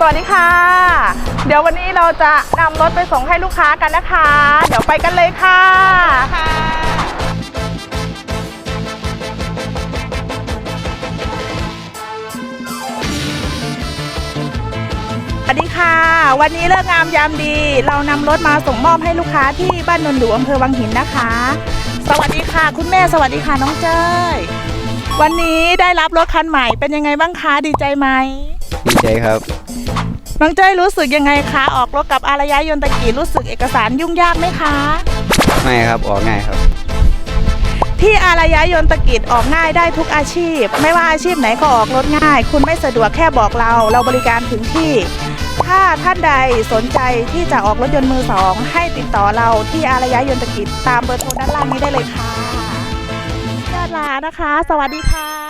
สวัสดีค่ะ เดี๋ยววันนี้เราจะนำรถไปส่งให้ลูกค้ากันนะคะ เดี๋ยวไปกันเลยค่ะ สวัสดีค่ะ วันนี้เลิกงามยามดี เรานำรถมาส่งมอบให้ลูกค้าที่บ้านนนท์หลวงอำเภอวังหินนะคะ สวัสดีค่ะ คุณแม่สวัสดีค่ะน้องเจ้ยวันนี้ได้รับรถคันใหม่เป็นยังไงบ้างคะดีใจไหม ดีใจครับ น้องเจ้ยรู้สึกยังไงคะ ออกรถกับอารยะยนตะกีรู้สึกเอกสารยุ่งยากไหมคะ ไม่ครับออกง่ายครับ ที่อารยะยนตะกิจออกง่ายได้ทุกอาชีพ ไม่ว่าอาชีพไหนก็ออกรถง่าย คุณไม่สะดวกแค่บอกเรา เราบริการถึงที่ ถ้าท่านใดสนใจที่จะออกรถยนต์มือสองให้ติดต่อเราที่อารยะยนตะกิจตามเบอร์โทรด้านล่างนี้ได้เลยค่ะยอดลานะคะ สวัสดีค่ะ